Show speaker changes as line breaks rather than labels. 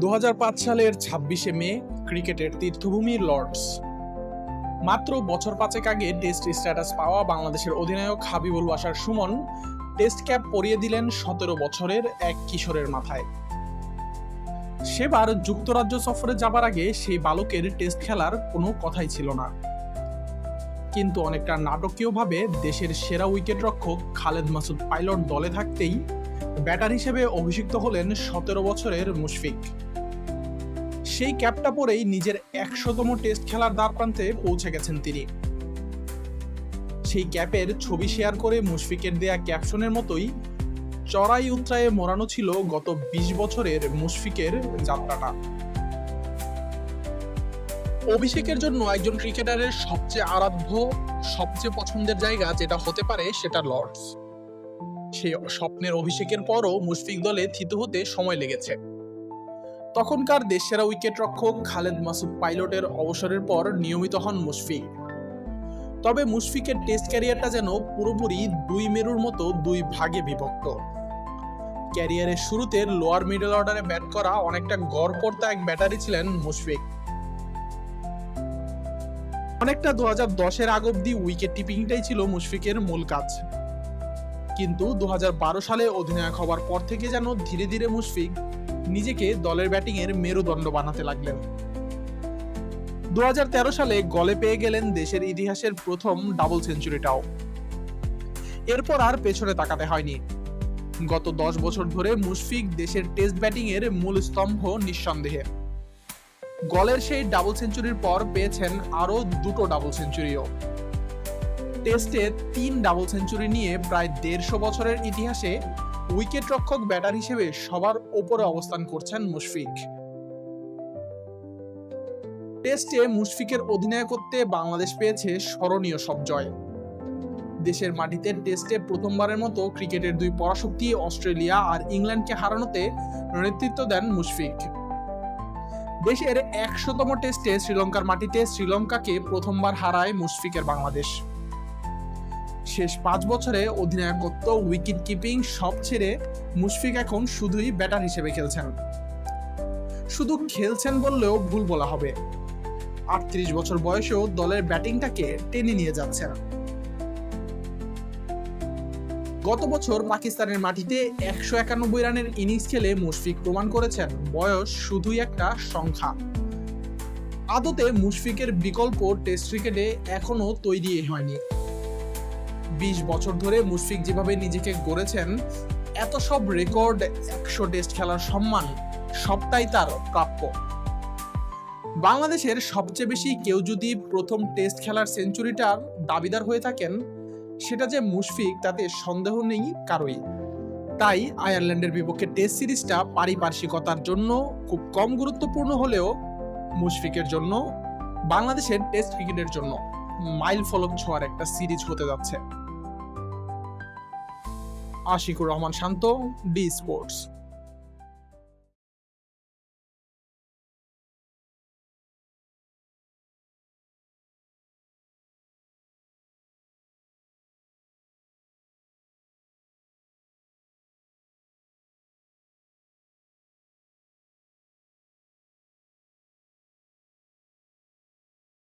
দু হাজার পাঁচ সালের ছাব্বিশে মে ক্রিকেটের তীর্থভূমি লর্ডস। মাত্র বছর পাঁচেক আগে টেস্ট স্ট্যাটাস পাওয়া বাংলাদেশের অধিনায়ক হাবিবুল বাসার সুমন টেস্ট ক্যাপ পরিয়ে দিলেন সতেরো বছরের এক কিশোরের মাথায়। সেবার যুক্তরাজ্য সফরে যাবার আগে সেই বালকের টেস্ট খেলার কোনো কথাই ছিল না। কিন্তু অনেকটা নাটকীয়ভাবে দেশের সেরা উইকেটরক্ষক খালেদ মাসুদ পাইলট দলে থাকতেই ব্যাটার হিসেবে অভিষিক্ত হলেন সতেরো বছরের মুশফিক। সেই ক্যাপটা পরেই নিজের একশোতম টেস্ট খেলার দ্বার প্রান্তে পৌঁছে গেছেন তিনি। সেই ক্যাপের ছবি শেয়ার করে মুশফিকের দেয়া ক্যাপশনের মতোই চড়াই উত্রায়ে মোড়ানো ছিল গত ২০ বছরের মুশফিকের যাত্রাটা। অভিষেকের জন্য একজন ক্রিকেটারের সবচেয়ে আরাধ্য, সবচেয়ে পছন্দের জায়গা যেটা হতে পারে সেটা লর্ডস। সেই স্বপ্নের অভিষেকের পরও মুশফিক দলে থিতু হতে সময় লেগেছে। তখনকার দেশসেরা উইকেট রক্ষক খালেদ মাসুদ পাইলটের অবসরের পর নিয়মিত হন মুশফিক। তবে মুশফিকের টেস্ট ক্যারিয়ারটা যেন পুরোপুরি দুই মেরুর মতো দুই ভাগে বিভক্ত। ক্যারিয়ারের শুরুতে লোয়ার মিডল অর্ডারে ব্যাট করা অনেকটা গড়পড়তা এক ব্যাটারি ছিলেন মুশফিক। অনেকটা দু হাজার দশের আগ অব্দি উইকেট টিপিংটাই ছিল মুশফিকের মূল কাজ। কিন্তু দু হাজার বারো সালে অধিনায়ক হবার পর থেকে যেন ধীরে ধীরে মুশফিক নিজেকে দলের ব্যাটিংয়ের মেরুদণ্ড বানাতে লাগলেন। দুহাজার তেরো সালে গলে পেয়ে গেলেন দেশের ইতিহাসের প্রথম ডাবল সেঞ্চুরিটাও। এরপর আর পেছনে তাকাতে হয়নি। গত দশ বছর ধরে মুশফিক দেশের টেস্ট ব্যাটিংয়ের মূল স্তম্ভ নিঃসন্দেহে। গলের সেই ডাবল সেঞ্চুরির পর পেয়েছেন আরও দুটো ডাবল সেঞ্চুরিও। টেস্টে তিন ডাবল সেঞ্চুরি নিয়ে প্রায় দেড়শো বছরের ইতিহাসে উইকেট রক্ষক ব্যাটার হিসেবে সবার ওপরে অবস্থান করছেন মুশফিক। টেস্টে মুশফিকের অধিনায়কত্বে বাংলাদেশ পেয়েছে স্মরণীয় সব জয়। দেশের মাটিতে টেস্টে প্রথমবারের মতো ক্রিকেটের দুই পরাশক্তি অস্ট্রেলিয়া আর ইংল্যান্ডকে হারানোতে নেতৃত্ব দেন মুশফিক। দেশের একশোতম টেস্টে শ্রীলঙ্কার মাটিতে শ্রীলঙ্কাকে প্রথমবার হারায় মুশফিকের বাংলাদেশ। শেষ পাঁচ বছরে অধিনায়কত্ব উইকেট কিপিং সব ছেড়ে মুশফিক এখন শুধুই ব্যাটার হিসেবে খেলছেন। শুধু খেলছেন বললেও ভুল বলা হবে। আটত্রিশ বছর বয়সেও দলের ব্যাটিংটাকে টেনে নিয়ে যাচ্ছেন। গত বছর পাকিস্তানের মাটিতে একশো একানব্বই রানের ইনিংস খেলে মুশফিক প্রমাণ করেছেন, বয়স শুধুই একটা সংখ্যা। আদতে মুশফিকের বিকল্প টেস্ট ক্রিকেটে এখনও তৈরি হয়নি। বিশ বছর ধরে মুশফিক যেভাবে নিজেকে গড়েছেন, এত সব রেকর্ড একশো টেস্ট খেলার সম্মান, সবটাই তার প্রাপ্য। বাংলাদেশের সবচেয়ে বেশি কেউ যদি প্রথম টেস্ট খেলার সেঞ্চুরিটার দাবিদার হয়ে থাকেন, সেটা যে মুশফিক তাতে সন্দেহ নেই কারোই। তাই আয়ারল্যান্ডের বিপক্ষে টেস্ট সিরিজটা পারিপার্শ্বিকতার জন্য খুব কম গুরুত্বপূর্ণ হলেও মুশফিকের জন্য, বাংলাদেশের টেস্ট ক্রিকেটের জন্য মাইল ফলক ছোঁয়ার একটা সিরিজ হতে যাচ্ছে। Ashiqur Rahman Shanto B sports